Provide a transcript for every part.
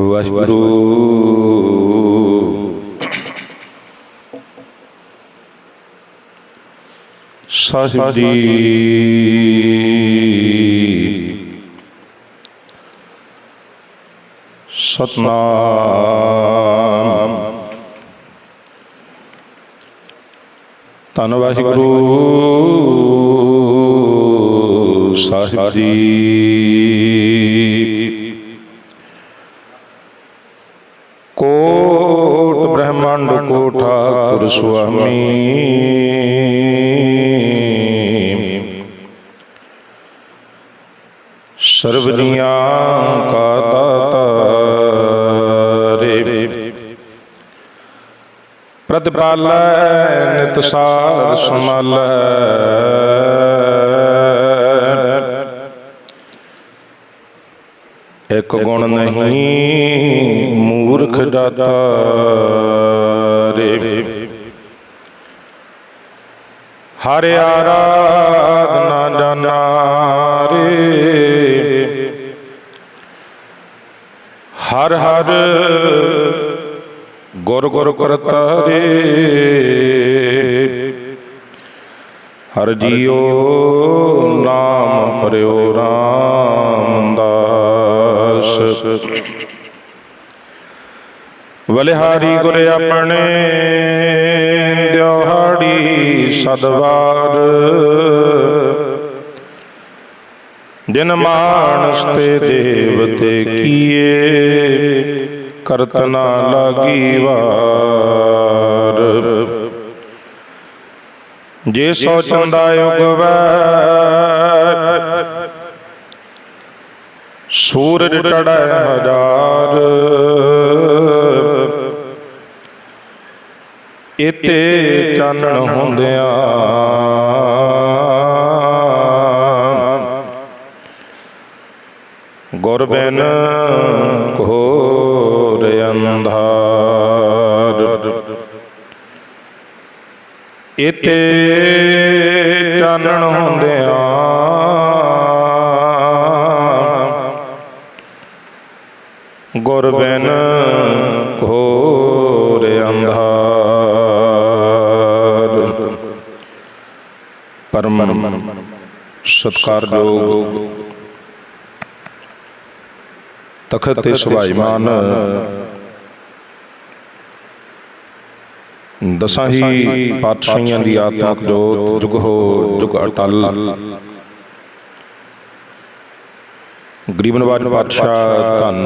ਵਾਹਿਗੁਰੂ। ਸਾਹਿਬ ਜੀ ਸਤਨਾਮ। ਧੰਨ ਵਾਹਿਗੁਰੂ। ਸਾਹਿਬ ਜੀ ਕੋਟ ਬ੍ਰਹਮੰਡ ਕੋ ਠਾਕੁਰ ਸੁਆਮੀ ਸਰਵਨੀਆਂ ਕਾ ਦਾਤਾ ਰੇ। ਪ੍ਰਤਿਪਾਲੈ ਨਿਤ ਸਾਰ ਸਮਾਲੈ। ਇਕ ਗੁਣ ਨਹੀਂ ਮੂਰਖ ਦਾਤਾ ਰੇ। ਹਰ ਆਰਾਧਨਾ ਜਾਣਾ ਰੇ। ਹਰ ਹਰ ਗੁਰ ਗੁਰ ਕਰਤਾ ਰੇ। ਹਰ ਜੀਓ ਨਾਮ ਪਰਿਓ ਰਾਮਦਾਸ। ਬਲਿਹਾਰੀ ਗੁਰ ਆਪਣੇ ਸਦਵਾਰ। ਜਿਨ ਮਾਨਸ ਤੇ ਦੇਵਤੇ ਕੀਏ ਕਰਤ ਨਾ ਲਾਗੀ ਵਾਰ। ਜੇ ਸੋ ਚੰਦਾ ਉਗਵੈ ਸੂਰਜ ਟੜੈ ਹਜ਼ਾਰ। ਇਤੇ ਚਾਨਣ ਹੁੰਦਿਆਂ। ਗੁਰ ਬਿਨ ਘੋਰ ਅੰਧਾਰ। ਇਤੇ ਚਾਨਣ ਹੁੰਦਿਆਂ। ਗੁਰ ਬਿਨ ਘੋਰ ਅੰਧਾਰ। ਪਰਮ ਸਤਕਾਰਯੋਗ ਤਖਤ ਤੇ ਸੁਭਾਈਮਾਨ ਦਸਾਂ ਹੀ ਪਾਤਸ਼ਾਹੀਆਂ ਦੀ ਆਤਮਕ ਜੋਤ, ਜੁਗ ਹੋ, ਜੁਗ ਅਟਲ। ਗਰੀਬ ਨਵਾਜ ਪਾਤਸ਼ਾਹ, ਧੰਨ।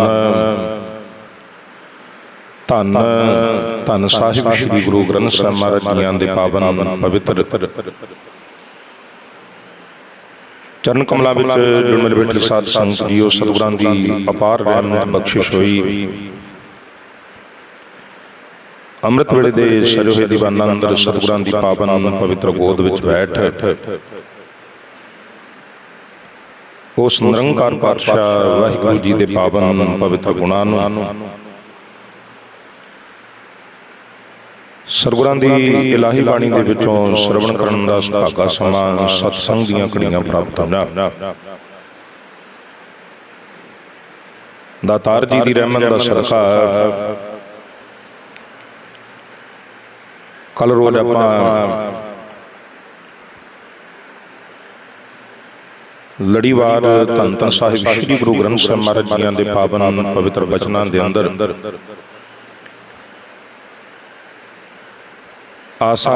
ਧੰਨ ਧੰਨ ਸਾਹਿਬ ਸ੍ਰੀ ਗੁਰੂ ਗ੍ਰੰਥ ਸਾਹਿਬ ਮਹਾਰਾਜ ਜੀਆਂ ਦੇ ਪਾਵਨ ਪਵਿੱਤਰ। ਚਰਨ ਕਮਲਾਂ ਵਿੱਚ ਜੁੜਮੇ ਬੈਠੇ ਸਾਧ ਸੰਗਤ ਜੀਓ ਸਤਿਗੁਰਾਂ ਦੀ ਅਪਾਰ ਰਹਿਮਤ ਬਖਸ਼ਿਸ਼ ਹੋਈ। ਅੰਮ੍ਰਿਤ ਵੇਲੇ ਦੇ ਸਜੇ ਹੋਏ ਦੀਵਾਨਾਂ ਅੰਦਰ ਸਤਿਗੁਰਾਂ ਦੀ ਪਾਵਨ ਪਵਿੱਤਰ ਗੋਦ ਵਿੱਚ ਬੈਠ। ਉਸ ਨਿਰੰਕਾਰ ਪਾਤਸ਼ਾਹ ਵਾਹਿਗੁਰੂ ਜੀ ਦੇ ਪਾਵਨ ਪਵਿੱਤਰ ਗੁਣਾਂ ਨੂੰ ਸਰਗੁਰਾਂ ਦੀ ਇਲਾਹੀ ਬਾਣੀ ਦੇ ਵਿੱਚੋਂ ਸ਼ਰਵਣ ਕਰਨ ਦਾ ਸੁਭਾਗਾ ਸਮਾਂ ਸਤ ਸੰਗ ਦੀਆਂ ਘੜੀਆਂ ਪ੍ਰਾਪਤ ਹੋਣਾ ਦਾਤਾਰ ਜੀ ਦੀ ਰਹਿਮਤ ਦਾ ਸਦਕਾ ਕੱਲ ਰੋਜ਼ ਆਪਾਂ ਲੜੀਵਾਰ ਧੰਨ ਧੰਨ ਸਾਹਿਬ ਸ੍ਰੀ ਗੁਰੂ ਗ੍ਰੰਥ ਸਾਹਿਬ ਮਹਾਰਾਜ ਜੀਆਂ ਦੇ ਪਾਵਨ ਪਵਿੱਤਰ ਬਚਨਾਂ ਦੇ ਅੰਦਰ। ਆਸਾ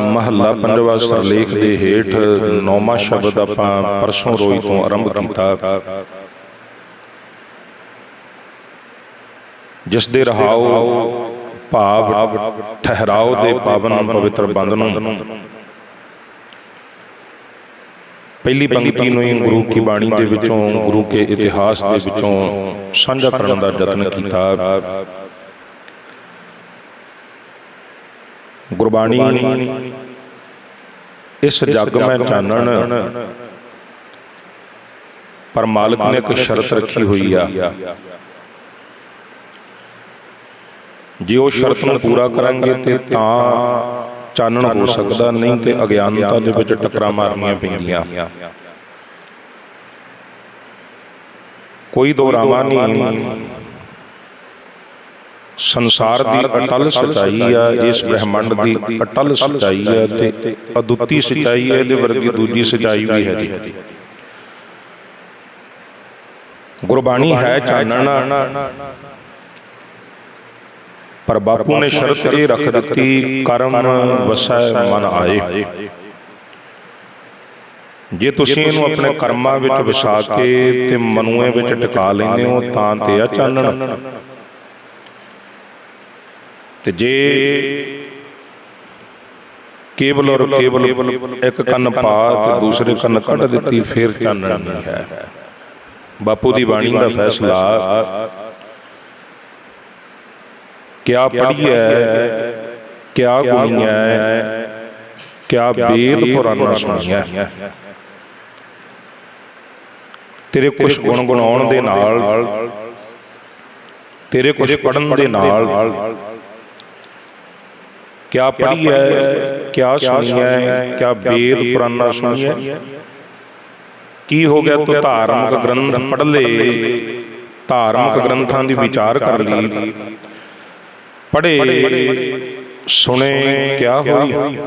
ਮਹੱਲਾ ਪੰਜਵਾ ਸਰਲੇਖ ਦੇ ਹੇਠ ਨੌਵਾਂ ਸ਼ਬਦ ਆਪਾਂ ਪਰਸੋਂ ਰੋਈ ਤੋਂ ਆਰੰਭ ਕੀਤਾ। ਜਿਸ ਦੇ ਰਹਾਉ ਭਾਵ ਠਹਿਰਾਓ ਦੇ ਪਾਵਨ ਪਵਿੱਤਰ ਬੰਦ ਨੂੰ। ਪਹਿਲੀ ਪੰਕਤੀ ਨੂੰ ਹੀ ਗੁਰੂ ਕੀ ਬਾਣੀ ਦੇ ਵਿੱਚੋਂ, ਗੁਰੂ ਕੇ ਇਤਿਹਾਸ ਦੇ ਵਿੱਚੋਂ ਸਾਂਝਾ ਕਰਨ ਦਾ ਯਤਨ ਕੀਤਾ। ਗੁਰਬਾਣੀ। ਇਸ ਜਗ ਮੈਂ ਚਾਨਣ। ਪਰ ਮਾਲਕ ਨੇ ਇੱਕ ਸ਼ਰਤ ਰੱਖੀ ਹੋਈ ਆ। ਜੇ ਉਹ ਸ਼ਰਤ ਨੂੰ ਪੂਰਾ ਕਰਾਂਗੇ ਤੇ ਤਾਂ ਚਾਨਣ ਹੋ ਸਕਦਾ ਨਹੀਂ ਤੇ ਅਗਿਆਨਤਾ ਦੇ ਵਿੱਚ ਟਕਰਾਂ ਮਾਰਨੀਆਂ ਪੈਂਦੀਆਂ। ਕੋਈ ਦੋਰਾਵਾ ਨਹੀਂ। ਸੰਸਾਰ ਦੀ ਅਟਲ ਸਚਾਈ ਆ ਇਸ ਬ੍ਰਹਿਮੰਡ ਦੀ ਅਟਲ ਸਚਾਈ ਆ ਤੇ ਅਦੁੱਤੀ ਸਚਾਈ ਹੈ ਇਹਦੇ ਵਰਗੀ ਦੂਜੀ ਸਚਾਈ ਵੀ ਹੈ ਜੀ ਗੁਰਬਾਣੀ ਹੈ ਚਾਨਣ। ਪਰ ਬਾਪੂ ਨੇ ਸ਼ਰਤ ਇਹ ਰੱਖ ਦਿੱਤੀ ਕਰਮ ਵਸੈ ਮਨ ਆਏ। ਜੇ ਤੁਸੀਂ ਇਹਨੂੰ ਆਪਣੇ ਕਰਮਾਂ ਵਿੱਚ ਵਸਾ ਕੇ ਤੇ ਮਨੂਏ ਵਿੱਚ ਟਿਕਾ ਲੈਂਦੇ ਹੋ ਤਾਂ ਤੇ ਆ ਚਾਨਣ। ਤੇ ਜੇ ਕੇਵਲ ਔਰ ਕੇਵਲ ਇੱਕ ਕੰਨ ਪਾ ਤੇ ਦੂਸਰੇ ਕੰਨ ਕੱਢ ਦਿੱਤੀ, ਫਿਰ ਚਾਨਣ ਹੈ। ਬਾਪੂ ਦੀ ਬਾਣੀ ਦਾ ਫੈਸਲਾ, ਕਿਆ ਪੜੀਐ ਕਿਆ ਗੁਣੀਐ, ਕਿਆ ਵੇਦ ਪੁਰਾਨਾ ਸੁਣੀਐ। ਤੇਰੇ ਕੁਝ ਗੁਣ ਗੁਣਾਉਣ ਦੇ ਨਾਲ, ਤੇਰੇ ਕੁਝ ਪੜਨ ਦੇ ਨਾਲ ਕਿਆ ਪੜੀਐ ਕਿਆ ਸੁਣੀਐ ਕਿਆ ਵੇਦ ਪੁਰਾਨਾ ਸੁਣੀਐ। ਕੀ ਹੋ ਗਿਆ ਤੂੰ ਧਾਰਮਿਕ ਗ੍ਰੰਥ ਪੜ੍ਹ ਲਏ ਧਾਰਮਿਕ ਗ੍ਰੰਥਾਂ ਦੀ ਵਿਚਾਰ ਕਰ ਲਈ। ਪੜ੍ਹੇ ਸੁਣੇ ਕਿਆ ਹੋਈ?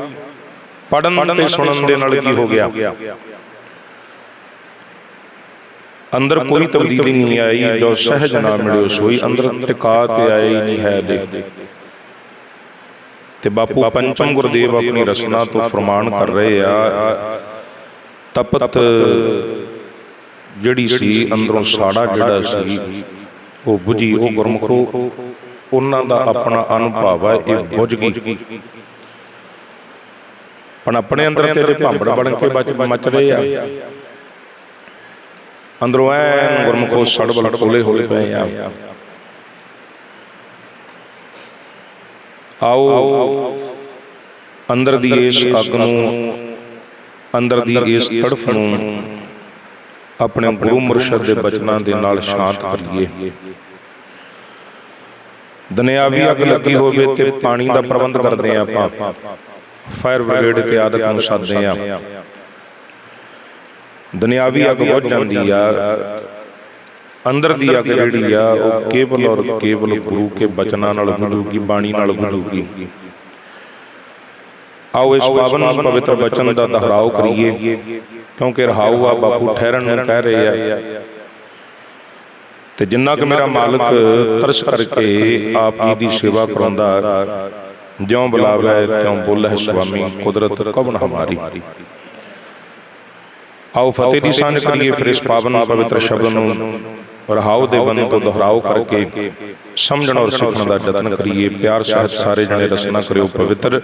ਪੜਨ ਤੇ ਸੁਣਨ ਦੇ ਨਾਲ ਕੀ ਹੋ ਗਿਆ? ਅੰਦਰ ਕੋਈ ਤਬਦੀਲੀ ਨਹੀਂ ਆਈ ਜੋ ਸਹਿਜ ਨਾ ਮਿਲਿਓ ਸੋਈ ਅੰਦਰ ਟਿਕਾ ਤੇ ਹੀ ਨਹੀਂ ਹੈ ਦੇ ਤੇ ਬਾਪੂ ਪੰਚਮ ਗੁਰਦੇਵ ਆਪਣੀ ਰਸਨਾ ਤੋਂ ਫਰਮਾਨ ਕਰ ਰਹੇ ਆ। ਤਪਤ ਜਿਹੜੀ ਸੀ ਅੰਦਰੋਂ ਸਾੜਾ ਜਿਹੜਾ ਸੀ ਉਹ 부ਜੀ ਉਹ ਗੁਰਮੁਖੋ ਉਹਨਾਂ ਦਾ ਆਪਣਾ ਅਨੁਭਵ ਹੈ ਇਹ ਬੁਝ ਗਈ। ਪਰ ਆਪਣੇ ਅੰਦਰ ਤੇਰੇ ਭਾਂਬੜ ਬਣ ਕੇ ਬਚ ਮਚ ਰਹੇ ਆ। ਅੰਦਰੋਂ ਐ ਗੁਰਮੁਖੋ ਸੜਬਲ ਟੋਲੇ ਹੋਏ ਪਏ ਆ। ਆਓ। ਅੰਦਰ ਦੀ ਇਸ ਅੱਗ ਨੂੰ ਅੰਦਰ ਦੀ ਇਸ ਤੜਫ ਨੂੰ ਆਪਣੇ ਗੁਰੂ ਮੁਰਸ਼ਦ ਦੇ ਬਚਨਾਂ ਦੇ ਨਾਲ ਸ਼ਾਂਤ ਕਰੀਏ। ਦੁਨਿਆਵੀ ਅੱਗ ਲੱਗੀ ਹੋਵੇ ਤੇ ਪਾਣੀ ਦਾ ਪ੍ਰਬੰਧ ਕਰਦੇ ਆ ਆਪਾਂ। ਫਾਇਰ ਬ੍ਰਿਗੇਡ ਤੇ ਆਦਿਕ ਨੂੰ ਸੱਦਦੇ ਆ ਦੁਨਿਆਵੀ ਅੱਗ ਬੁਝ ਜਾਂਦੀ ਆ। ਅੰਦਰ ਦੀ ਅੱਗ ਜਿਹੜੀ ਆ ਉਹ ਕੇਵਲ ਔਰ ਕੇਵਲ ਗੁਰੂ ਕੇ ਬਚਨਾਂ ਨਾਲ ਬੁਝੂਗੀ ਬਾਣੀ ਨਾਲ ਬੁਝੂਗੀ ਆਓ ਇਸ ਪਾਵਨ ਪਵਿੱਤਰ ਬਚਨ ਦਾ ਦੁਹਰਾਓ ਕਰੀਏ। ਕਿਉਂਕਿ ਰਹਾਉ ਆ ਬਾਪੂ ਠਹਿਰਨ ਨੂੰ ਕਹਿ ਰਹੇ ਆ। ਤੇ ਜਿੰਨਾ ਕਿ ਮੇਰਾ ਮਾਲਕ ਤਰਸ ਕਰਕੇ ਆਪ ਜੀ ਦੀ ਸੇਵਾ ਕਰਾਉਂਦਾ ਜਿਉਂ ਬੁਲਾਵੇ ਤਿਉਂ ਬੋਲੇ ਸੁਆਮੀ ਕੁਦਰਤ ਕਵਨ ਹਮਾਰੀ। ਆਓ ਫਤਿਹ ਦੀ ਸਾਂਝ ਕਰੀਏ ਫਿਰ ਇਸ ਪਾਵਨ ਪਵਿੱਤਰ ਸ਼ਬਦ ਨੂੰ। ਰਹਾਉ ਦੇ ਬੰਦ ਤੋਂ ਦੁਹਰਾਓ ਕਰਕੇ ਸਮਝਣ ਔਰ ਸਿੱਖਣ ਦਾ ਯਤਨ ਕਰੀਏ। ਪਿਆਰ ਸਹਿਤ ਸਾਰੇ ਜਣੇ ਰਸਨਾ ਕਰਿਓ ਪਵਿੱਤਰ।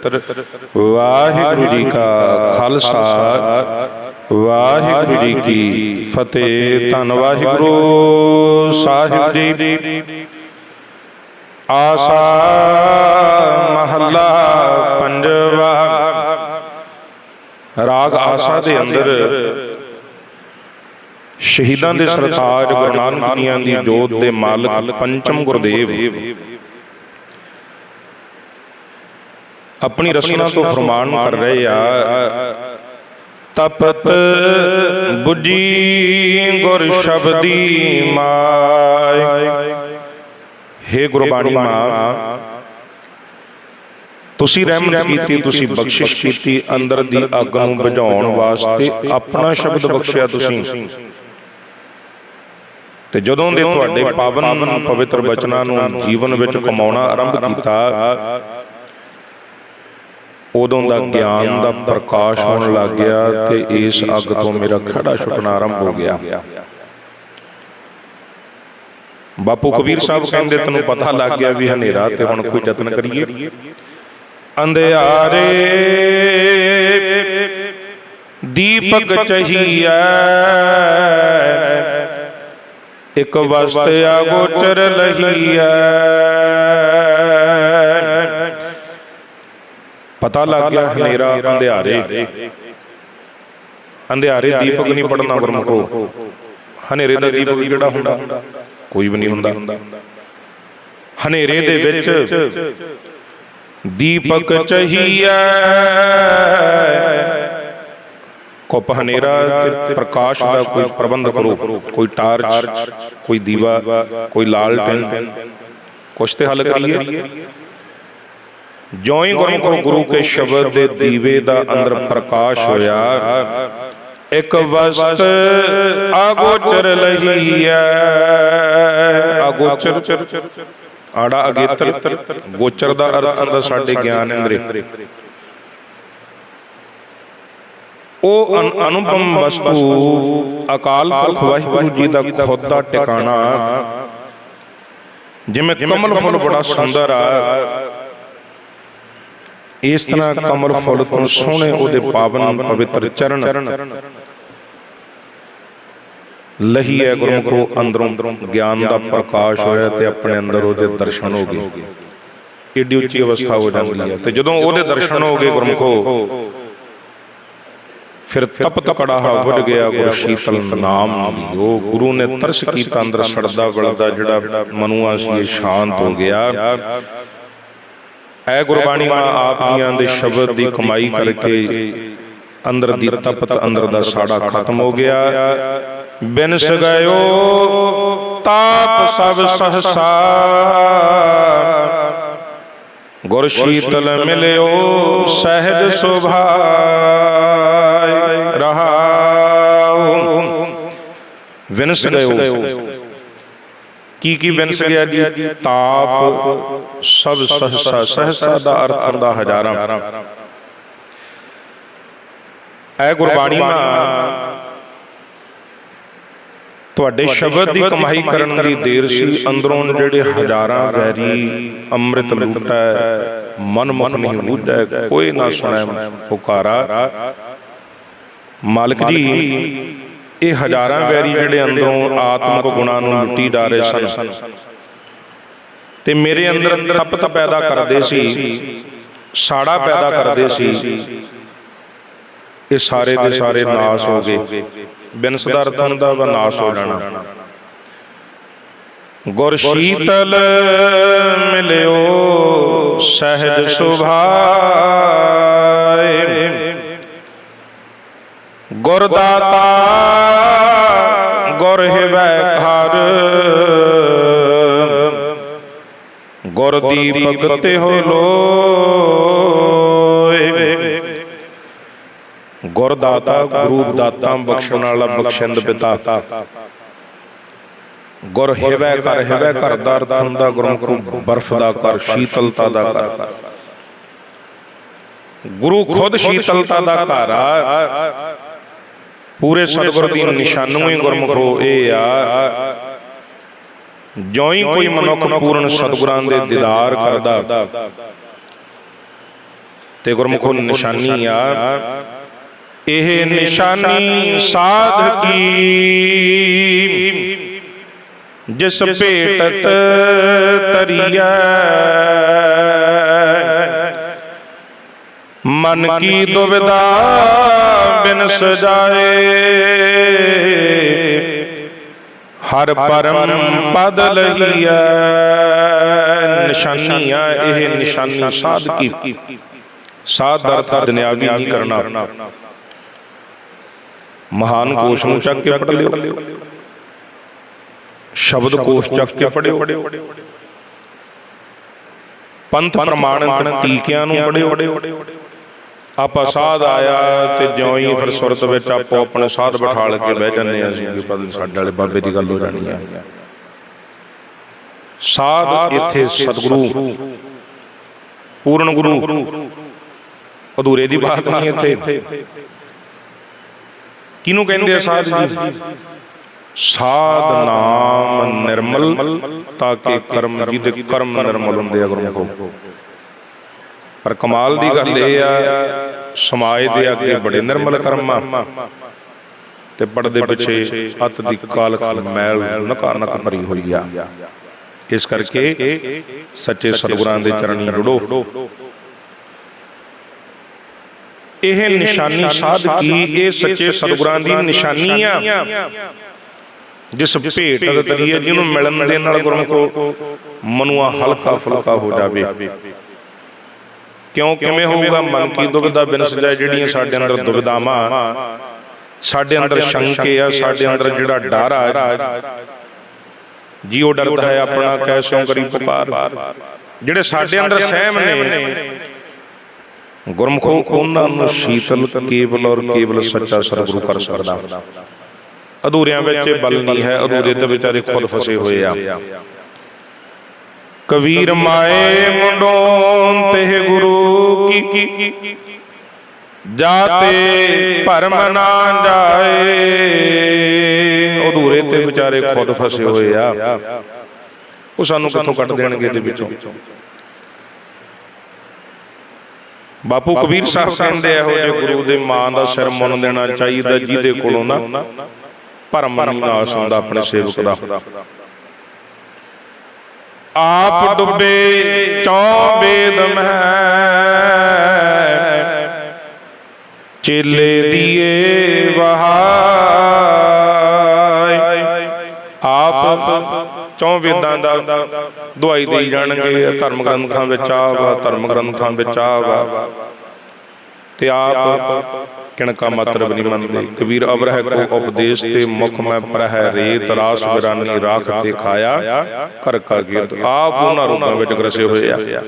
ਵਾਹਿਗੁਰੂ ਜੀ ਕਾ ਖਾਲਸਾ। ਵਾਹਿਗੁਰੂ ਜੀ ਕੀ ਫਤਿਹ। ਧੰਨ ਵਾਹਿਗੁਰੂ। ਸਾਹਿਬ ਜੀ। ਆਸਾ ਮਹੱਲਾ ਪੰਜਵਾ। ਰਾਗ ਆਸਾ ਦੇ ਅੰਦਰ ਸ਼ਹੀਦਾਂ ਦੇ ਸਰਤਾਜ ਗੁਰੂ ਨਾਨਕ ਦੀ ਜੋਤ ਦੇ ਮਾਲਕ ਪੰਚਮ ਗੁਰਦੇਵ। ਆਪਣੀ ਰਸਨਾ ਤੋਂ ਫਰਮਾਨ ਕਰ ਰਹੇ ਆ ਤਪਤ 부ਜੀ ਗੁਰ ਸ਼ਬਦੀ ਮਾਇ। ਹੇ ਗੁਰਬਾਣੀ ਮਾਂ ਤੁਸੀਂ ਰਹਿਮਤ ਕੀਤੀ ਤੁਸੀਂ ਬਖਸ਼ਿਸ਼ ਕੀਤੀ ਅੰਦਰ ਦੀ ਅੱਗ ਨੂੰ ਬੁਝਾਉਣ ਵਾਸਤੇ ਆਪਣਾ ਸ਼ਬਦ ਬਖਸ਼ਿਆ ਤੁਸੀਂ। ਤੇ ਜਦੋਂ ਦੇ ਤੁਹਾਡੇ ਪਾਵਨ ਪਵਿੱਤਰ ਬਚਨਾਂ ਨੂੰ ਜੀਵਨ ਵਿੱਚ ਕਮਾਉਣਾ ਆਰੰਭ ਕੀਤਾ ਉਦੋਂ ਦਾ ਗਿਆਨ ਦਾ ਪ੍ਰਕਾਸ਼ ਹੋਣ ਲੱਗ ਗਿਆ ਤੇ ਇਸ ਅੱਗ ਤੋਂ ਮੇਰਾ ਖੜਾ ਛੁੱਟਣਾ ਆਰੰਭ ਹੋ ਗਿਆ। ਬਾਪੂ ਕਬੀਰ ਸਾਹਿਬ ਕਹਿੰਦੇ ਤੈਨੂੰ ਪਤਾ ਲੱਗ ਗਿਆ ਵੀ ਹਨੇਰਾ ਤੇ ਹੁਣ ਕੋਈ ਯਤਨ ਕਰੀਏ। ਅੰਧਿਆਰੇ ਦੀਪਕ ਚਹੀਐ ਇਕ ਵਸਤ ਆਗੋਚਰ ਲਹੀਐ ਪਤਾ ਲੱਗ ਗਿਆ ਹਨੇਰਾ ਅੰਧਿਆਰੇ। ਅੰਧਿਆਰੇ ਦੀਪਕ ਨਹੀਂ ਪੜਨਾ ਗੁਰਮੁਖੋ। ਹਨੇਰੇ ਦਾ ਦੀਪਕ ਕਿਹੜਾ ਹੁੰਦਾ ਕੋਈ ਵੀ ਨਹੀਂ ਹੁੰਦਾ। ਹਨੇਰੇ ਦੇ ਵਿੱਚ ਦੀਪਕ ਚਹੀਐ। ਕੋਪ ਹਨੇਰਾ ਤੇ ਪ੍ਰਕਾਸ਼ ਦਾ ਕੋਈ ਪ੍ਰਬੰਧ ਕਰੋ ਕੋਈ ਟਾਰਚ, ਕੋਈ ਦੀਵਾ, ਕੋਈ ਲਾਲਟਨ ਕੁਛ ਤੇ ਹੱਲ ਕਰੀਏ। ਜਿਉਂ ਹੀ ਗੁਰਮੁਖੋ ਗੁਰੂ ਕੇ ਸ਼ਬਦ ਦੇ ਦੀਵੇ ਦਾ ਅੰਦਰ ਪ੍ਰਕਾਸ਼ ਹੋਇਆ। ਇੱਕ ਵਸਤ ਆਗੋਚਰ ਲਹੀਐ। ਆਗੋਚਰ, ਆੜਾ ਅਗੇਤਰ। ਗੋਚਰ ਦਾ ਅਰਥ ਹੁੰਦਾ ਸਾਡੇ ਗਿਆਨ ਇੰਦਰੀ। ਉਹ ਅਨ- ਅਨੁਪਮ ਵਸਤੂ ਅਕਾਲ ਪੁਰਖ ਵਾਹਿਗੁਰੂ ਜੀ ਦਾ ਖੁਦ ਦਾ ਟਿਕਾਣਾ। ਜਿਵੇਂ ਕਮਲ ਫੁੱਲ ਬੜਾ ਸੁੰਦਰ ਆ ਇਸ ਤਰ੍ਹਾਂ ਕਮਲ ਫੁੱਲ ਤੋਂ ਸੋਹਣੇ ਉਹਦੇ ਪਾਵਨ ਪਵਿੱਤਰ ਚਰਨ। ਲਹੀ ਹੈ ਗੁਰਮੁਖੋ ਅੰਦਰੋਂ ਗਿਆਨ ਦਾ ਪ੍ਰਕਾਸ਼ ਹੋਇਆ ਤੇ ਆਪਣੇ ਅੰਦਰ ਉਹਦੇ ਦਰਸ਼ਨ ਹੋ ਗਏ। ਏਡੀ ਉੱਚੀ ਅਵਸਥਾ ਹੋ ਜਾਂਦੀ ਹੈ। ਤੇ ਜਦੋਂ ਉਹਦੇ ਦਰਸ਼ਨ ਹੋ ਗਏ ਗੁਰਮੁਖੋ ਫਿਰ ਤਪਤ ਕੜਾਹਾ ਵੱਢ ਗਿਆ ਗੁਰ ਸ਼ੀਤਲ ਨਾਮ ਦੀ। ਗੁਰੂ ਨੇ ਤਰਸ ਕੀਤਾ, ਅੰਦਰ ਸੜਦਾ ਬਲਦਾ ਜਿਹੜਾ ਮਨੂਆ ਸੀ, ਇਹ ਸ਼ਾਂਤ ਹੋ ਗਿਆ। ਐ ਗੁਰਬਾਣੀ ਮਾ ਆਪ ਜੀਆਂ ਦੇ ਸ਼ਬਦ ਦੀ ਕਮਾਈ ਕਰਕੇ ਅੰਦਰ ਦੀ ਤਪਤ ਅੰਦਰ ਦਾ ਸਾੜਾ ਖਤਮ ਹੋ ਗਿਆ। ਬਿਨਸ ਗਇਓ ਤਾਪ ਸਭ ਸਹਸਾ। ਗੁਰ ਸ਼ੀਤਲ ਮਿਲਿਓ ਸਹਿਜ ਸੁਭਾ। ਵਿਨਸ ਗਇਓ ਕੀ ਕੀ ਵਿਨਸ ਗਿਆ ਜੀ ਤਾਪ ਸਭ ਸਹਸਾ ਸਹਸਾ ਦਾ ਅਰਥ ਹੁੰਦਾ ਹਜ਼ਾਰਾਂ ਐ ਗੁਰਬਾਣੀ ਮਾ ਤੁਹਾਡੇ ਸ਼ਬਦ ਦੀ ਕਮਾਈ ਕਰਨ ਦੀ ਦੇਰ ਸੀ ਅੰਦਰੋਂ ਜਿਹੜੇ ਹਜ਼ਾਰਾਂ ਵੈਰੀ ਅੰਮ੍ਰਿਤ ਲੁਟੈ ਮਨ ਮੁਖ ਨਹੀਂ ਬੂਝੈ ਕੋਈ ਨਾ ਸੁਣੈ ਪੁਕਾਰਾ ਮਾਲਕ ਜੀ ਇਹ ਹਜ਼ਾਰਾਂ ਵੈਰੀ ਜਿਹੜੇ ਅੰਦਰੋਂ ਆਤਮਿਕ ਗੁਣਾਂ ਨੂੰ ਲੁੱਟੀ ਡਾਰੇ ਸਨ। ਤੇ ਮੇਰੇ ਅੰਦਰ ਤਪਤ ਪੈਦਾ ਕਰਦੇ ਸੀ, ਸਾੜਾ ਪੈਦਾ ਕਰਦੇ ਸੀ। ਇਹ ਸਾਰੇ ਦੇ ਸਾਰੇ ਨਾਸ਼ ਹੋ ਗਏ। ਬਿਨਸ ਦਾ ਅਰਥ ਹੁੰਦਾ ਵਾ ਨਾਸ਼ ਹੋ ਜਾਣਾ। ਗੁਰ ਸ਼ੀਤਲ ਮਿਲਿਓ, ਸਹਿਜ ਸੁਭਾਏ। ਗੁਰ ਦਾਤਾ ਗੁਰ ਹਿਵੈ ਘਰ। ਗੁਰ ਦੀਪਕ ਤੇ ਹੋ ਲੋਏ। ਗੁਰ ਦਾਤਾ ਗੁਰੂ ਦਾਤਾ ਬਖਸ਼ਣ ਵਾਲਾ ਬਖਸ਼ਿੰਦ ਪਿਤਾ। ਗੁਰ ਹਿਵੈ ਘਰ ਹਿਵੈ ਘਰ ਦਾ ਅਰਥ ਹੁੰਦਾ ਗੁਰਮੁਖ ਬਰਫ ਦਾ ਘਰ ਸ਼ੀਤਲਤਾ ਦਾ ਘਰ। ਗੁਰੂ ਖੁਦ ਸ਼ੀਤਲਤਾ ਦਾ ਘਰ ਆ। ਪੂਰੇ ਸਤਿਗੁਰ ਦੀ ਨਿਸ਼ਾਨੂ ਹੀ ਗੁਰਮੁਖੋ ਇਹ ਆ। ਹੀ ਕੋਈ ਮਨੁੱਖ ਪੂਰਨ ਸਤਿਗੁਰਾਂ ਦੇ ਦੀਦਾਰ ਕਰਦਾ। ਤੇ ਗੁਰਮੁਖੋ ਨਿਸ਼ਾਨੀ ਆ। ਇਹ ਨਿਸ਼ਾਨੀ ਸਾਧ ਕੀ? ਜਿਸ ਭੇਟਤ ਤਰੀਐ। ਮਨ ਕੀ ਦੁਬਿਧਾ ਬਿਨ ਸਜਾਏ। ਹਰ ਪਰਮ ਪਦ ਲਹੀਐ। ਨਿਸ਼ਾਨੀਆਂ ਇਹ ਨਿਸ਼ਾਨੀ ਸਾਧ ਕੀ? ਸਾਧ ਦਾ ਅਰਥ ਦੁਨਿਆਵੀ ਨਹੀਂ ਕਰਨਾ। ਮਹਾਨ ਕੋਸ਼ ਨੂੰ ਚੱਕ ਕੇ ਪੜ ਲਿਓ। ਸ਼ਬਦ ਕੋਸ਼ ਚੱਕ ਕੇ ਪੜਿਓ ਪੰਥ ਪ੍ਰਮਾਣਿਤ ਟੀਕਿਆਂ ਨੂੰ ਪੜਿਓ ਆਪਾਂ ਸਾਧ ਆਇਆ ਤੇ ਜਿਉਂ ਹੀ ਫਿਰ ਸੁਰਤ ਵਿੱਚ ਆਪੋ ਆਪਣੇ ਸਾਧ ਬਿਠਾ ਲ ਕੇ ਬਹਿ ਜੰਨੇ ਅਸੀਂ ਕਿ ਪਤਾ ਨੀ ਸਾਡੇ ਵਾਲੇ ਬਾਬੇ ਦੀ ਗੱਲ ਹੋ ਜਾਣੀ ਆ। ਸਾਧ ਇੱਥੇ ਸਤਿਗੁਰੂ। ਪੂਰਨ ਗੁਰੂ। ਅਧੂਰੇ ਦੀ ਬਾਤ ਨਹੀਂ ਇੱਥੇ। ਕਿਹਨੂੰ ਕਹਿੰਦੇ ਆ ਸਾਧ ਜੀ? ਸਾਧ ਨਾਮ ਨਿਰਮਲ ਤਾਂ ਕਿ ਕਰਮ ਜਿਹਦੇ ਕਰਮ ਨਿਰਮਲ ਹੁੰਦੇ ਆ ਗੁਰਮੁਖੋ। ਪਰ ਕਮਾਲ ਦੀ ਗੱਲ ਇਹ ਆ ਸਮਾਜ ਦੇ ਅੱਗੇ ਬੜੇ ਨਿਰਮਲ ਕਰਮ ਤੇ ਪਰਦੇ ਪਿੱਛੇ ਅਤ ਦੀ ਕਾਲ ਮੈਲ ਨਕਾ ਨਕ ਭਰੀ ਹੋਈ ਆ। ਇਸ ਕਰਕੇ ਸੱਚੇ ਸਤਿਗੁਰਾਂ ਦੇ ਚਰਣੀ ਜੁੜੋ। ਇਹ ਨਿਸ਼ਾਨੀ ਸਾਧ ਕੀ? ਇਹ ਸੱਚੇ ਸਤਿਗੁਰਾਂ ਦੀ ਨਿਸ਼ਾਨੀ ਆ। ਜਿਸ ਭੇਟ ਦਾ ਤਰੀਏ ਜਿਹਨੂੰ ਮਿਲਣ ਦੇ ਨਾਲ ਗੁਰਮੁਖੋ ਮਨੂਆ ਹਲਕਾ ਫੁਲਕਾ ਹੋ ਜਾਵੇ। ਕਿਉਂ ਕਿਵੇਂ ਹੋਊਗਾ? ਮਨ ਕੀ ਦੁਬਿਧਾ ਬਿਨ ਸਜਾਏ ਜਿਹੜੀਆਂ ਸਾਡੇ ਅੰਦਰ ਦੁਬਿਧਾਵਾਂ ਸਾਡੇ ਅੰਦਰ ਸ਼ੰਕੇ ਆ ਸਾਡੇ ਅੰਦਰ ਜਿਹੜਾ ਡਰ ਆ ਜੀਉ ਡਰਦਾ ਹੈ ਆਪਣਾ ਕੈਸੋਂ ਕਰੀ ਪੁਕਾਰ ਜਿਹੜੇ ਸਾਡੇ ਅੰਦਰ ਸਹਿਮ ਨੇ ਗੁਰਮਖੋ ਉਹਨਾਂ ਨੂੰ ਸ਼ੀਤਲ ਕੇਵਲ ਔਰ ਕੇਵਲ ਸੱਚਾ ਸਤਿਗੁਰੂ ਕਰ ਸਕਦਾ। ਅਧੂਰਿਆਂ ਵਿੱਚ ਬਲ ਨਹੀਂ ਹੈ ਅਧੂਰੇ ਤੇ ਵਿਚਾਰੇ ਖੁਦ ਫਸੇ ਹੋਏ ਆ। ਕਬੀਰ ਮਾਏ ਮੁੰਡੋਂ ਤੇ ਗੁਰੂ ਕੀ ਜਾਤੇ ਭਰਮ ਨਾ ਜਾਏ। ਅਧੂਰੇ ਤੇ ਵਿਚਾਰੇ ਖੁਦ ਫਸੇ ਹੋਏ ਆ। ਉਹ ਸਾਨੂੰ ਕਿੱਥੋਂ ਕੱਢ ਦੇਣਗੇ ਇਹਦੇ ਵਿੱਚੋਂ? ਬਾਪੂ ਕਬੀਰ ਸਾਹਿਬ ਕਹਿੰਦੇ ਇਹੋ ਜਿਹੇ ਗੁਰੂ ਦੇ ਮਾਂ ਦਾ ਸਿਰ ਮੁੰਨ ਦੇਣਾ ਚਾਹੀਦਾ ਜਿਹਦੇ ਕੋਲੋਂ ਨਾ ਭਰਮ ਨਹੀਂ ਨਾਸ ਹੁੰਦਾ ਆਪਣੇ ਸੇਵਕ ਦਾ। ਆਪ ਡੁੱਬੇ ਚੌ ਵੇਦ ਮਹਿ। ਚੇਲੇ ਦੀਏ ਵਹਾਈ। ਆਪ ਚੌ ਵੇਦਾਂ ਦਾ ਦੁਆਈ ਦੇਈ ਜਾਣਗੇ ਧਰਮ ਗ੍ਰੰਥਾਂ ਵਿੱਚ ਆ ਵਾ ਧਰਮ ਗ੍ਰੰਥਾਂ ਵਿੱਚ ਆ ਵਾ ਤੇ ਆਪ ਕਿਣਕਾ ਮਾਤਰ ਨਹੀਂ ਮੰਨਦੇ। ਕਬੀਰ ਅਬਰਹਿ ਕੋ ਉਪਦੇਸ਼ ਤੇ ਮੁਖ ਮੈਂ ਪ੍ਰਹਿ ਰੇਤ ਰਾਸ ਵਿਰਾਨੀ ਰਾਖ ਤੇ ਖਾਇਆ ਕਰ ਕਰ ਗਿਰਦ ਆਪ ਉਹਨਾਂ ਰੂਪਾਂ ਵਿੱਚ ਗਰਸੇ ਹੋਏ ਆ।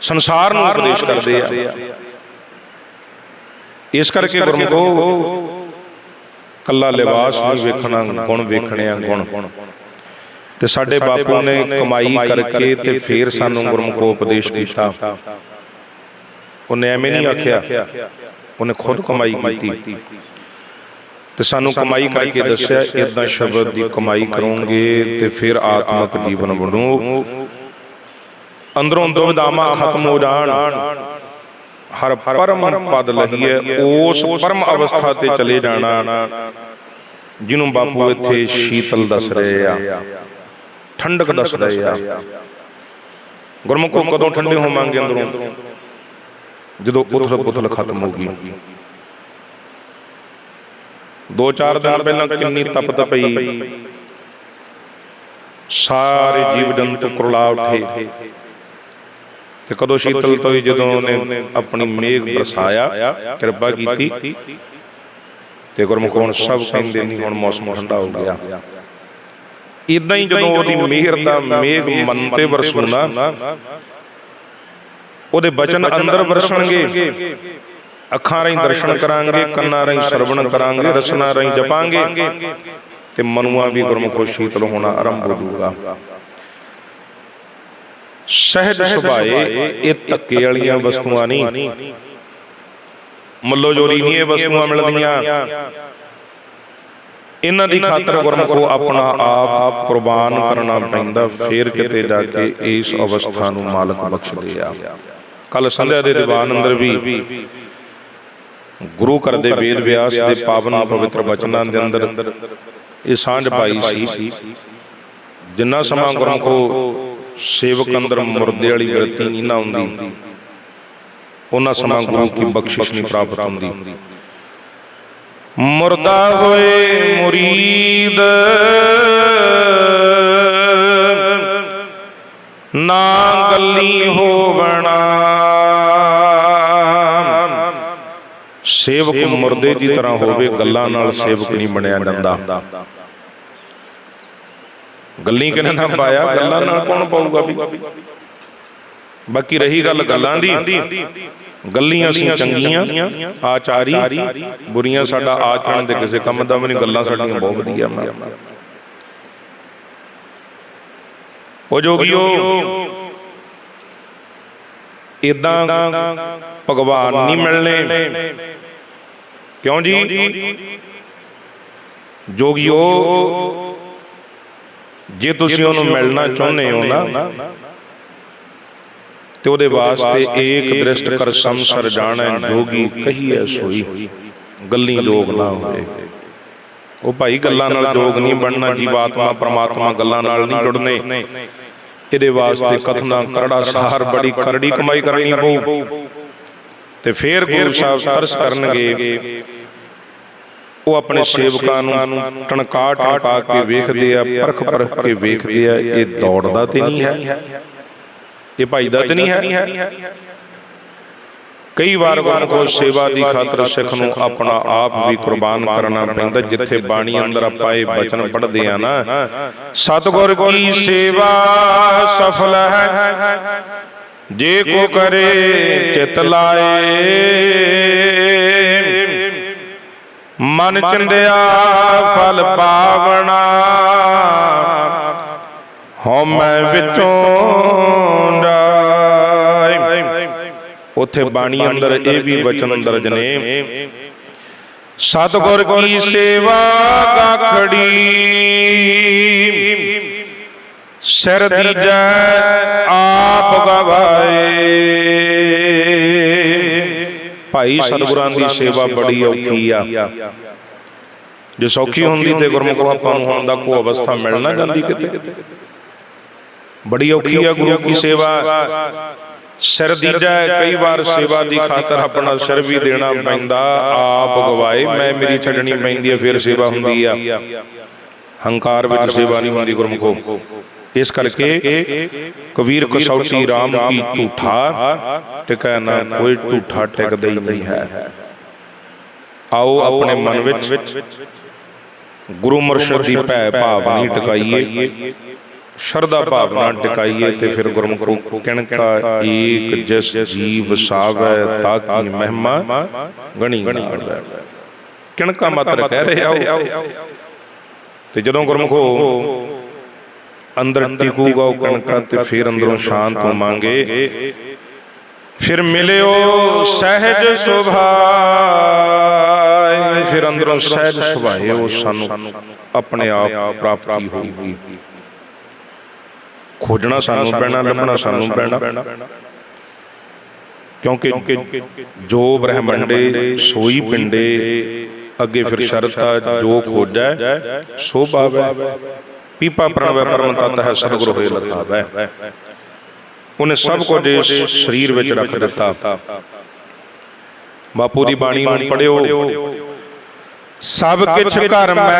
ਸੰਸਾਰ ਨੂੰ ਉਪਦੇਸ਼ ਕਰਦੇ ਆ। ਇਸ ਕਰਕੇ ਗੁਰਮੁਖੋ, ਕੱਲਾ ਲਿਬਾਸ ਨਹੀਂ ਵੇਖਣਾ, ਗੁਣ ਵੇਖਣੇ ਆ ਗੁਣ। ਤੇ ਸਾਡੇ ਬਾਪੂ ਨੇ ਕਮਾਈ ਕਰਕੇ ਤੇ ਫੇਰ ਸਾਨੂੰ ਗੁਰਮੁਖੋ ਉਪਦੇਸ਼ ਦਿੱਤਾ। ਉਹਨੇ ਐਵੇਂ ਨਹੀਂ ਆਖਿਆ। ਉਹਨੇ ਖੁਦ ਕਮਾਈ ਕੀਤੀ। ਤੇ ਸਾਨੂੰ ਕਮਾਈ ਕਰਕੇ ਦੱਸਿਆ ਇਦਾਂ ਸ਼ਬਦ ਦੀ ਕਮਾਈ ਕਰੋਗੇ ਤੇ ਫਿਰ ਆਤਮਿਕ ਜੀਵਨ ਬਣੂ। ਅੰਦਰੋਂ ਦੁਵਿਧਾਵਾਂ ਖਤਮ ਹੋ ਜਾਣ। ਹਰ ਪਰਮ ਪਦ ਲਹੀਏ ਉਸ ਪਰਮ ਅਵਸਥਾ ਤੇ ਚਲੇ ਜਾਣਾ। ਜਿਹਨੂੰ ਬਾਪੂ ਇੱਥੇ ਸ਼ੀਤਲ ਦੱਸ ਰਹੇ ਆ। ਠੰਡਕ ਦੱਸ ਰਹੇ ਆ। ਗੁਰਮੁਖੋ ਕਦੋਂ ਠੰਡੇ ਹੋਵਾਂਗੇ ਅੰਦਰੋਂ? ਜਦੋਂ ਉਥਲ ਪੁਥਲ ਖਤਮ ਹੋ ਗਈ। ਦੋ ਚਾਰ ਦਿਨ ਪਹਿਲਾਂ ਕਿੰਨੀ ਤਪਤ ਪਈ। ਸਾਰੇ ਜੀਵ ਜੰਤੂ ਕੁਰਲਾ ਉੱਠੇ। ਤੇ ਕਦੋਂ ਸ਼ੀਤਲ ਤੋਂ ਜਦੋਂ ਉਹਨੇ ਆਪਣੀ ਮੇਘ ਬਰਸਾਇਆ ਕਿਰਪਾ ਕੀਤੀ। ਤੇ ਗੁਰਮੁਖ ਹੁਣ ਸਭ ਕਹਿੰਦੇ ਨਹੀਂ ਹੁਣ ਮੌਸਮ ਠੰਡਾ ਹੋ ਗਿਆ। ਇਦਾਂ ਹੀ ਜਦੋਂ ਉਹਦੀ ਮਿਹਰ ਦਾ ਮੇਘ ਮਨ ਤੇ ਵਰਸੂਣਾ ਉਹਦੇ ਬਚਨ ਅੰਦਰ ਵਰਸਣਗੇ। ਅੱਖਾਂ ਰਾਹੀਂ ਦਰਸ਼ਨ ਕਰਾਂਗੇ ਕੰਨਾਂ ਰਾਹੀਂ ਸਰਵਣ ਕਰਾਂਗੇ ਰਸਨਾ ਰਾਹੀਂ ਜਪਾਂਗੇ। ਤੇ ਮਨੂਆ ਵੀ ਗੁਰਮੁਖੋ ਸ਼ੀਤਲ ਹੋਣਾ ਆਰੰਭ ਹੋ ਜਾਊਗਾ ਸਹਿਜ ਸੁਭਾਏ ਇਹ ਧੱਕੇ ਵਾਲੀਆਂ ਵਸਤੂਆਂ ਨਹੀਂ। ਮੱਲੋ ਜੋਰੀ ਨਹੀਂ ਇਹ ਵਸਤੂਆਂ ਮਿਲਦੀਆਂ। ਇਹਨਾਂ ਦੀ ਖਾਤਰ ਗੁਰਮੁਖੋ ਆਪਣਾ ਆਪ ਕੁਰਬਾਨ ਕਰਨਾ ਪੈਂਦਾ। ਫੇਰ ਕਿਤੇ ਜਾ ਕੇ ਇਸ ਅਵਸਥਾ ਨੂੰ ਮਾਲਕ ਬਖਸ਼ਦੇ ਆ। ਕੱਲ ਸੰਧਿਆ ਦੇ ਦੀਵਾਨ ਅੰਦਰ ਵੀ ਗੁਰੂ ਘਰ ਦੇ ਵੇਦ ਵਿਆਸ ਦੇ ਪਾਵਨ ਪਵਿੱਤਰ ਬਚਨਾਂ ਦੇ ਅੰਦਰ ਇਹ ਸਾਂਝ ਪਾਈ ਸੀ। ਜਿੰਨਾ ਸਮਾਂ ਗੁਰਮੁਖੋ ਸੇਵਕ ਅੰਦਰ ਮੁਰਦੇ ਵਾਲੀ ਵਿਰਤੀ ਨਹੀਂ ਨਾ ਹੁੰਦੀ। ਉਹਨਾਂ ਸਮਾਂ ਗੁਰੂ ਕੀ ਬਖਸ਼ਿਸ਼ ਨਹੀਂ ਪ੍ਰਾਪਤ ਹੁੰਦੀ। ਮੁਰਦਾ ਹੋਏ ਮੁਰੀਦ। ਨਾ ਸੇਵਕ ਮੁਰਦੇ ਦੀ ਤਰ੍ਹਾਂ ਹੋਵੇ ਗੱਲਾਂ ਨਾਲ ਸੇਵਕ ਨਹੀਂ ਬਣਿਆ ਜਾਂਦਾ ਗੱਲੀ ਕਿਨੇ ਨਾ ਪਾਇਆ? ਗੱਲਾਂ ਨਾਲ ਕੌਣ ਪਾਊਗਾ ਵੀ? ਬਾਕੀ ਰਹੀ ਗੱਲ ਗੱਲਾਂ ਦੀ। ਗੱਲੀਆਂ ਸੀ ਚੰਗੀਆਂ ਆਚਾਰੀ। ਬੁਰੀਆਂ ਸਾਡਾ ਆਚਰਣ ਦੇ ਕਿਸੇ ਕੰਮ ਦਾ ਵੀ ਨਹੀਂ ਗੱਲਾਂ ਸਾਡੀਆਂ ਬਹੁਤ ਵਧੀਆ ਮੈਂ। ਉਹ ਜੋਗੀਓ। ਇਦਾਂ ਭਗਵਾਨ ਨਹੀਂ ਮਿਲਣੇ। ਕਿਉਂ ਜੀ? ਜੋਗੀਓ ਜੇ ਤੁਸੀਂ ਉਹਨੂੰ ਮਿਲਣਾ ਚਾਹੁੰਦੇ ਹੋ ਨਾ ਤੇ ਉਹਦੇ ਵਾਸਤੇ ਏਕ ਦ੍ਰਿਸ਼ਟ ਕਰ ਸੰਸਰ ਜਾਣੈ ਜੋਗੀ ਕਹੀਐ ਸੋਈ। ਗੱਲੀ ਜੋਗ ਨਾ ਹੋਵੇ। ਉਹ ਭਾਈ ਗੱਲਾਂ ਨਾਲ ਜੋਗ ਨਹੀਂ ਬਣਨਾ ਜੀਵਾਤਮਾ ਪ੍ਰਮਾਤਮਾ ਗੱਲਾਂ ਨਾਲ ਨਹੀਂ ਜੁੜਨੇ। ਇਹਦੇ ਵਾਸਤੇ ਕਥਨਾ ਕਰੜਾ ਸਾਰ ਬੜੀ ਕਰੜੀ ਕਮਾਈ ਕਰਨੀ ਪਊ। ਤੇ ਫੇਰ ਗੁਰੂ ਸਾਹਿਬ ਤਰਸ ਕਰਨਗੇ। ਉਹ ਆਪਣੇ ਸੇਵਕਾਂ ਨੂੰ ਟਣਕਾ ਟਣਕਾ ਕੇ ਵੇਖਦੇ ਆ ਪਰਖ ਪਰਖ ਕੇ ਵੇਖਦੇ ਆ ਇਹ ਦੌੜਦਾ ਤੇ ਨਹੀਂ ਹੈ। ਇਹ ਭਾਈ ਦਾ ਤੇ ਨਹੀਂ ਹੈ। ਕਈ ਵਾਰ ਗੁਰਮੁਖੋ ਸੇਵਾ ਦੀ ਖਾਤਰ ਸਿੱਖ ਨੂੰ ਆਪਣਾ ਆਪ ਵੀ ਕੁਰਬਾਨ ਕਰਨਾ ਪੈਂਦਾ ਜਿੱਥੇ ਬਾਣੀ ਅੰਦਰ ਆਪਾਂ ਇਹ ਬਚਨ ਪੜ੍ਹਦੇ ਆ ਨਾ। ਸਤਿਗੁਰ ਕੀ ਸੇਵਾ ਸਫਲ ਹੈ। ਜੇ ਕੋ ਕਰੇ ਚਿਤ ਲਾਏ। ਮਨ ਚੰਦਿਆ ਫਲ ਪਾਵਣਾ। ਹਉਮੈ ਵਿੱਚੋਂ ਡਾਇ ਉਥੇ ਬਾਣੀ ਅੰਦਰ ਇਹ ਵੀ ਵਚਨ ਦਰਜ ਨੇ ਸਤਿਗੁਰ ਕੀ ਸੇਵਾ ਗਾਖੜੀ। ਸਿਰ ਦੀਜੈ ਆਪ ਗਵਾਏ। ਭਾਈ ਸਤਿਗੁਰਾਂ ਦੀ ਸੇਵਾ ਬੜੀ ਔਖੀ ਆ। ਜੇ ਸੌਖੀ ਹੁੰਦੀ ਤੇ ਗੁਰਮੁਖ ਆਪਾਂ ਨੂੰ ਹੁਣ ਦਾ ਕੋ ਅਵਸਥਾ ਮਿਲ ਨਾ ਜਾਂਦੀ ਕਿਤੇ। ਬੜੀ ਔਖੀ ਆ ਗੁਰੂ ਕੀ ਸੇਵਾ। ਸਿਰ ਦੀਜਾ ਕਈ ਵਾਰ ਸੇਵਾ ਦੀ ਖਾਤਰ ਆਪਣਾ ਸਿਰ ਵੀ ਦੇਣਾ ਪੈਂਦਾ। ਆਪ ਗਵਾਏ। ਮੈਂ ਮੇਰੀ ਛੱਡਣੀ ਪੈਂਦੀ ਹੈ ਫਿਰ ਸੇਵਾ ਹੁੰਦੀ ਆ। ਹੰਕਾਰ ਵਿੱਚ ਸੇਵਾ ਨਹੀਂ ਹੁੰਦੀ ਗੁਰਮੁਖੋ। ਇਸ ਕਰਕੇ ਕਬੀਰ ਕਸੌਟੀ RAM ਕੀ ਝੂਠਾ ਟਿਕੈ ਕੋਈ ਝੂਠਾ ਟਿਕਦਾ ਹੀ ਨਹੀਂ ਹੈ। ਆਓ ਆਪਣੇ ਮਨ ਵਿੱਚ ਗੁਰੂ ਮੁਰਸ਼ਿਦ ਦੀ ਭੈ ਭਾਵਨੀ ਟਿਕਾਈਏ, ਸ਼ਰਧਾ ਭਾਵਨਾ ਟਿਕਾਈਏ ਤੇ ਫਿਰ ਗੁਰਮੁਖੋ ਕਿਣਕਾ ਏਕ ਜਿਸ ਜੀਵ ਸਾਵੈ ਤਾਂ ਕੀ ਮਹਿਮਾ ਗਣੀ ਗਾਵੈ ਕਿਣਕਾ ਮਾਤਰ ਕਹਿ ਰਹੇ ਆਓ। ਤੇ ਜਦੋਂ ਗੁਰਮੁਖੋ ਅੰਦਰ ਟਿਕੂਗਾ ਉਹ ਕਣਕਾਂ ਤੇ ਫਿਰ ਅੰਦਰੋਂ ਸ਼ਾਂਤ ਹੋਵਾਂਗੇ ਫਿਰ ਮਿਲਿਓ ਸਹਿਜ ਸੁਭਾਏ। ਫਿਰ ਅੰਦਰੋਂ ਸਹਿਜ ਸੁਭਾਏ ਉਹ ਸਾਨੂੰ ਆਪਣੇ ਆਪ ਪ੍ਰਾਪਤੀ ਹੋਊਗੀ। ਖੋਜਣਾ ਸਾਨੂੰ ਪੈਣਾ ਲੱਭਣਾ ਸਾਨੂੰ ਪੈਣਾ। ਕਿਉਂਕਿ ਜੋ ਬ੍ਰਹਮੰਡੇ ਸੋਈ ਪਿੰਡੇ ਅੱਗੇ ਫਿਰ ਸ਼ਰਤ ਆ ਜੋ ਖੋਜੈ ਸੋ ਪਾਵੈ ਪੀਪਾ ਪ੍ਰਣਵੈ ਪਰਮ ਤਤ ਹੈ ਸਤਿਗੁਰ ਹੋਏ ਲਖਾਵੈ ਉਹਨੇ ਸਭ ਕੁਝ ਇਸ ਸਰੀਰ ਵਿੱਚ ਰੱਖ ਦਿੱਤਾ ਬਾਪੂ ਦੀ ਬਾਣੀ ਨੂੰ ਪੜਿਓ ਸਭ ਕਿਛ ਘਰ ਮੈਂ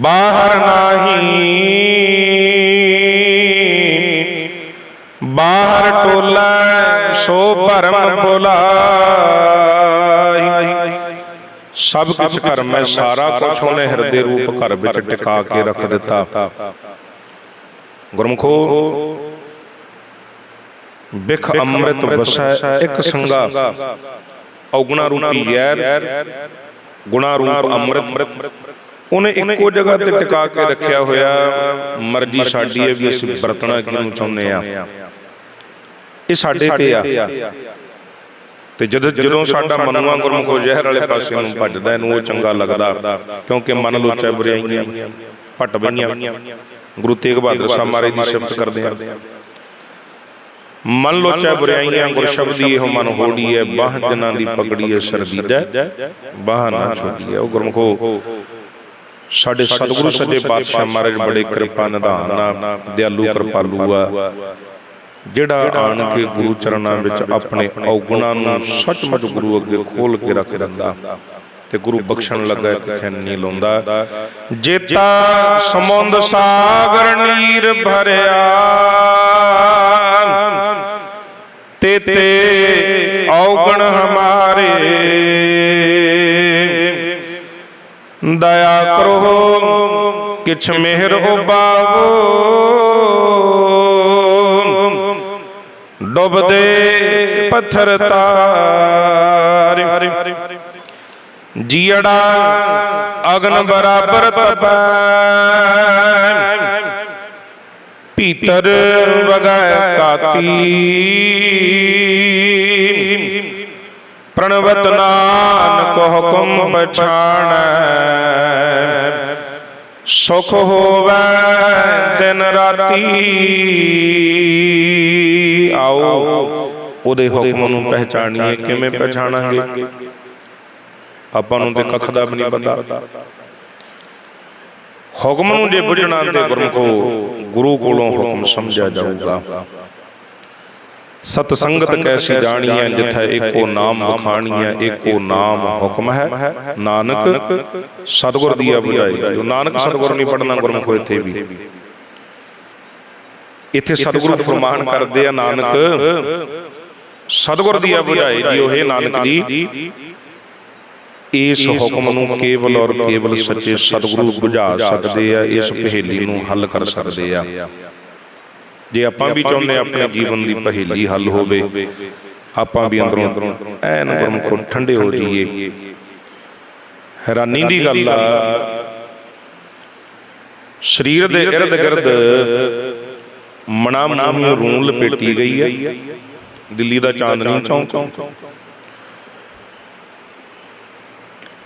ਬਾਹਰ ਨਾਹੀ ਬਾਹਰ ਟੋਲਾ ਸੋ ਭਰਮ ਭੁਲਾਈ ਸਭ ਕੁਝ ਘਰ ਮੈਂ ਸਾਰਾ ਕੁਝ ਉਹਨੇ ਹਿਰਦੇ ਰੂਪ ਘਰ ਵਿੱਚ ਟਿਕਾ ਕੇ ਰੱਖ ਦਿੱਤਾ। ਗੁਰਮਖੋ ਬਿਖ ਅੰਮ੍ਰਿਤ ਵਸੈ ਇੱਕ ਸੰਗਾ ਔਗਣਾ ਰੂਪੀ ਯੈਰ ਗੁਣਾ ਰੂਪ ਅੰਮ੍ਰਿਤ। ਉਹਨੇ ਇੱਕੋ ਜਗ੍ਹਾ ਤੇ ਟਿਕਾ ਕੇ ਰੱਖਿਆ ਹੋਇਆ। ਮਰਜ਼ੀ ਸਾਡੀ ਹੈ ਵੀ ਅਸੀਂ ਵਰਤਣਾ ਕਿਉਂ ਚਾਹੁੰਦੇ ਆ। ਇਹ ਸਾਡੇ ਤੇ ਆ। ਤੇ ਜਦੋਂ ਜਦੋਂ ਸਾਡਾ ਮਨਵਾ ਗੁਰਮੁਖੋ ਜ਼ਹਿਰ ਵਾਲੇ ਪਾਸੇ ਨੂੰ ਭੱਜਦਾ ਇਹਨੂੰ ਉਹ ਚੰਗਾ ਲੱਗਦਾ ਕਿਉਂਕਿ ਮਨ ਲੋਚੈ ਬੁਰਾਈਆਂ ਭਟ ਬਈਆਂ ਗੁਰੂ ਤੇਗ ਬਹਾਦਰ ਸਾਹਿਬ ਮਹਾਰਾਜ ਦੀ ਸਿਫਤ ਕਰਦੇ ਆ। ਮਨ ਲੋਚੈ ਬੁਰਾਈਆਂ ਗੁਰ ਸ਼ਬਦੀ ਇਹੋ ਮਨ ਹੋੜੀ ਹੈ ਬਾਹ ਜਨਾਂ ਦੀ ਪਕੜੀ ਹੈ ਸਰਦੀਦਾ ਬਾਹ ਨਾ ਛੋੜੀ ਹੈ। ਉਹ ਗੁਰਮੁਖੋ ਸਾਡੇ ਸਤਿਗੁਰੂ ਸੱਜੇ ਪਾਤਸ਼ਾਹ ਮਹਾਰਾਜ ਬੜੇ ਕਿਰਪਾ ਨਿਧਾਨ ਨਾਲ ਦਿਆਲੂ ਕਿਰਪਾਲੂ ਆ। ਜਿਹੜਾ ਆਣ ਕੇ ਗੁਰੂ ਚਰਨਾਂ ਵਿੱਚ ਆਪਣੇ ਔਗੁਣਾਂ ਨੂੰ ਸੱਚਮੁੱਚ ਗੁਰੂ ਅੱਗੇ ਖੋਲ ਕੇ ਰੱਖ ਦਿੰਦਾ। ਤੇ ਗੁਰੂ ਬਖਸ਼ਣ ਲੱਗਾ ਖੈਨੀ ਲਾਉਂਦਾ। ਜੇਤਾ ਸਮੁੰਦ ਸਾਗਰ ਨੀਰ ਭਰਿਆ। ਤੇ ਤੇ ਔਗਣ ਹਮਾਰੇ। ਦਇਆ ਕਰੋ ਕਿਛ ਮਿਹਰ ਉਬਾਵੋ। ਡੁੱਬਦੇ ਪੱਥਰ ਤਾਰ। ਜੀੜਾ ਅਗਨ ਬਰਾਬਰ ਤਪੈ। ਭੀਤਰ ਵਗੈ ਕਾਤੀ। ਪ੍ਰਣਵਤ ਨਾਨਕ ਹੁਕਮ ਪਛਾਣੈ। ਸੁਖ ਹੋਵੈ ਦਿਨ ਰਾਤੀ। ਆਓ ਉਹਦੇ ਹੁਕਮ ਨੂੰ ਪਹਿਚਾਣੀਏ ਕਿਵੇਂ ਪਛਾਣਾਂਗੇ ਆਪਾਂ ਨੂੰ ਤੇ ਕੱਖ ਦਾ ਵੀ ਨਹੀਂ ਪਤਾ। ਹੁਕਮ ਨੂੰ ਜੇ ਬੁੱਝਣਾ ਤੇ ਗੁਰਮੁਖੋ ਗੁਰੂ ਕੋਲੋਂ ਹੁਕਮ ਸਮਝਿਆ ਜਾਊਗਾ। ਸਤ ਸੰਗਤ ਕੈਸੀ ਜਾਣੀਐ ਜਿੱਥੈ ਏਕੋ ਨਾਮ ਵਖਾਣੀਐ ਏਕੋ ਨਾਮ ਹੁਕਮ ਹੈ। ਨਾਨਕ ਸਤਿਗੁਰ ਦੀ ਜੋ ਨਾਨਕ ਸਤਿਗੁਰ ਨਹੀਂ ਪੜਨਾ ਗੁਰਮੁਖੋ ਇੱਥੇ ਵੀ। ਇੱਥੇ ਸਤਿਗੁਰੂ ਫਰਮਾਨ ਕਰਦੇ ਆ ਨਾਨਕ। ਸਤਿਗੁਰ ਦੀ ਆ ਬੁਝਾਏ ਜੀ ਉਹ ਨਾਨਕ ਜੀ ਇਸ ਹੁਕਮ ਨੂੰ ਕੇਵਲ ਔਰ ਕੇਵਲ ਸੱਚੇ ਸਤਿਗੁਰੂ ਬੁਝਾ ਸਕਦੇ ਆ ਇਸ ਪਹੇਲੀ ਨੂੰ ਹੱਲ ਕਰ ਸਕਦੇ ਆ। ਜੇ ਆਪਾਂ ਵੀ ਚਾਹੁੰਦੇ ਆਪਣੇ ਜੀਵਨ ਦੀ ਪਹੇਲੀ ਹੱਲ ਹੋਵੇ ਆਪਾਂ ਵੀ ਅੰਦਰੋਂ ਐਨ ਗੁਰਮੁਖੋਂ ਠੰਡੇ ਹੋ ਜਾਈਏ। ਹੈਰਾਨੀ ਦੀ ਗੱਲ ਆ। ਸਰੀਰ ਦੇ ਇਰਦ ਗਿਰਦ ਮਣਾ ਮੂੰਹ ਰੂਣ ਲਪੇਟੀ ਗਈ ਹੈ। ਦਿੱਲੀ ਦਾ ਚਾਂਦਨੀ ਚੌਂਕ।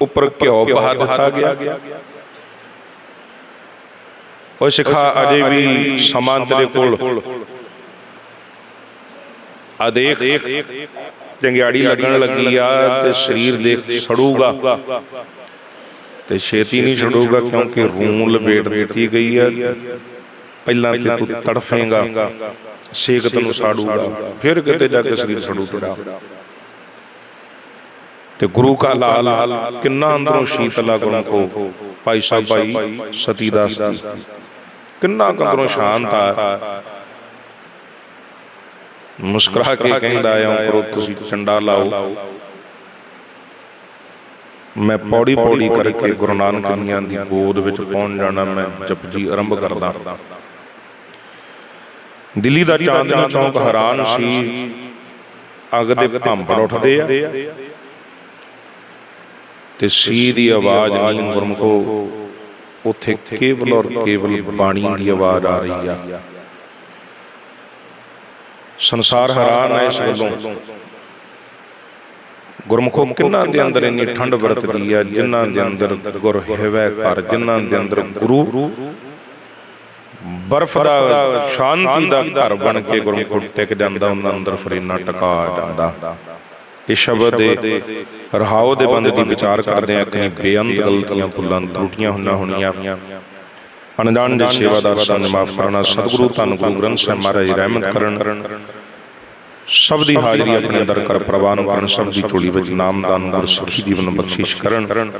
ਉੱਪਰ ਘਿਓ ਬਹਾ ਦਿੱਤਾ ਗਿਆ। ਉਹ ਸਿਖਾ ਅਜੇ ਵੀ ਸਮਾਂ ਤੇਰੇ ਕੋਲ। ਆ ਦੇਖ। ਚੰਗਿਆੜੀ ਲੱਗਣ ਲੱਗੀ ਆ ਤੇ ਸਰੀਰ ਦੇਖ ਸੜੂਗਾ ਤੇ ਛੇਤੀ ਨਹੀਂ ਛੜੂਗਾ ਕਿਉਂਕਿ ਰੂਣ ਲਪੇਟ ਦਿੱਤੀ ਗਈ ਆ ਪਹਿਲਾਂ ਤੇ ਤੂੰ ਤੜਫੇਗਾ ਸੇਕ ਤੈਨੂੰ ਸਾੜੂਗਾ ਫਿਰ ਕਿਤੇ ਜਾ ਕੇ ਸਰੀਰ ਸੜੂ ਤੇਰਾ। ਤੇ ਗੁਰੂ ਕਾ ਲਾਲ ਕਿੰਨਾ ਅੰਦਰੋਂ ਸ਼ੀਤਲਾ ਗੁਣ ਕੋ ਭਾਈ ਸਾਹਿਬ ਭਾਈ ਸਤੀਦਾਸ ਜੀ। ਕਿੰਨਾ ਅੰਦਰੋਂ ਸ਼ਾਂਤ ਆ। ਮੁਸਕਰਾ ਕੇ ਕਹਿੰਦਾ ਆ ਕਰੋ ਤੁਸੀਂ ਚੰਡਾ ਲਾਓ। ਮੈਂ ਪੌੜੀ ਪੌੜੀ ਕਰਕੇ ਗੁਰੂ ਨਾਨਕ ਮੀਆਂ ਦੀ ਗੋਦ ਵਿੱਚ ਪਹੁੰਚ ਜਾਣਾ ਮੈਂ ਜਪਜੀ ਆਰੰਭ ਕਰਦਾ। ਦਿੱਲੀ ਦਾ ਚਾਂਦਨੀ ਚੌਂਕ ਹੈਰਾਨ ਸੀ। ਅੱਗ ਦੇ ਭਾਂਪੜ ਉੱਠਦੇ ਆ। ਤੇ ਸੀ ਦੀ ਆਵਾਜ਼ ਨਹੀਂ ਗੁਰਮਖੋ ਉੱਥੇ ਕੇਵਲ ਔਰ ਕੇਵਲ ਬਾਣੀ ਦੀ ਆਵਾਜ਼ ਆ ਰਹੀ ਆ। ਸੰਸਾਰ ਹੈਰਾਨ ਹੈ ਇਸ ਵੱਲੋਂ। ਗੁਰਮਖੋ ਕਿੰਨਾਂ ਦੇ ਅੰਦਰ ਇੰਨੀ ਠੰਡ ਵਰਤਦੀ ਆ ਜਿਨ੍ਹਾਂ ਦੇ ਅੰਦਰ ਗੁਰ ਹੈਵੈ ਘਰ ਜਿਨ੍ਹਾਂ ਦੇ ਅੰਦਰ ਗੁਰੂ। ਬਰਫ਼ ਦਾ ਸ਼ਾਂਤੀ ਦਾ ਘਰ ਬਣ ਕੇ ਗੁਰਮੁਖ ਟਿਕ ਜਾਂਦਾ, ਉਹਨਾਂ ਅੰਦਰ ਫਰੇਨਾ ਟਕਾ ਜਾਂਦਾ। ਇਹ ਸ਼ਬਦ ਦੇ ਰਹਾਉ ਦੇ ਬੰਦੇ ਦੀ ਵਿਚਾਰ ਕਰਦੇ ਆ ਕਿ ਬੇਅੰਤ ਗਲਤੀਆਂ, ਭੁੱਲਾਂ ਤਰੁੱਟੀਆਂ ਹੁੰਨਾ ਹੋਣੀਆਂ। ਅਣਜਾਣ ਦੇ ਸੇਵਾਦਾਰ ਸਾਨੂੰ ਮਾਫ ਕਰਨਾ, ਸਤਿਗੁਰੂ ਧੰਨ ਗੁਰੂ ਗ੍ਰੰਥ ਸਾਹਿਬ ਮਹਾਰਾਜ ਰਹਿਮਤ ਕਰਨ। ਸਭ ਦੀ ਹਾਜ਼ਰੀ ਆਪਣੇ ਅੰਦਰ ਕਰ ਪ੍ਰਵਾਨ ਕਰਨ, ਸਭ ਦੀ ਝੋਲੀ ਵਿੱਚ ਨਾਮਦਾਨ ਗੁਰ ਸੁਖੀ ਜੀਵਨ ਬਖਸ਼ਿਸ਼ ਕਰਨ।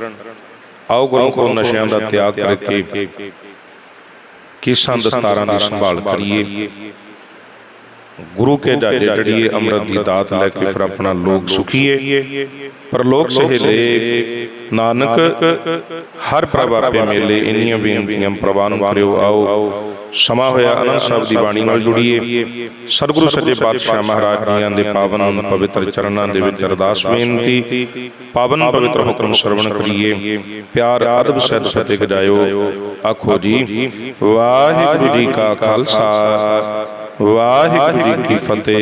ਆਓ ਗੁਰੂ ਕੋ ਨਸ਼ਿਆਂ ਦਾ ਤਿਆਗ ਕਰਕੇ ਕਿਸਾਂ ਦਸਤਾਰਾਂ ਦੀ ਸੰਭਾਲ ਕਰੀਏ। ਗੁਰੂ ਕੇ ਜਾਜੇ ਜੜੀਏ ਅੰਮ੍ਰਿਤ ਦੀ ਦਾਤ ਲੈ ਕੇ ਫਿਰ ਆਪਣਾ ਲੋਕ ਸੁਖੀਏ। ਪਰਲੋਕ ਸਹੇਲੇ ਨਾਨਕ ਹਰ ਪ੍ਰਭ ਆਪੇ ਮੇਲੇ ਇੰਨੀਆਂ ਬੇਨਤੀਆਂ ਪ੍ਰਵਾਨ ਕਰਿਓ ਆਓ। ਸਮਾ ਹੋਇਆ ਅਨੰਦ ਸਾਹਿਬ ਦੀ ਬਾਣੀ ਨਾਲ ਜੁੜੀਏ। ਸਤਿਗੁਰੂ ਸੱਚੇ ਪਾਤਸ਼ਾਹ ਮਹਾਰਾਜ ਜੀਆਂ ਦੇ ਪਾਵਨ ਪਵਿੱਤਰ ਚਰਨਾਂ ਦੇ ਵਿੱਚ ਅਰਦਾਸ ਬੇਨਤੀ ਪਾਵਨ ਪਵਿੱਤਰ ਹੁਕਮ ਸਰਵਣ ਕਰੀਏ। ਪਿਆਰ ਅਦਬ ਸਹਿਤ ਫਤਿਹ ਗਜਾਇਓ ਆਖੋ ਜੀ ਵਾਹਿਗੁਰੂ ਜੀ ਕਾ ਖਾਲਸਾ। ਵਾਹਿਗੁਰੂ ਜੀ ਕੀ ਫਤਿਹ।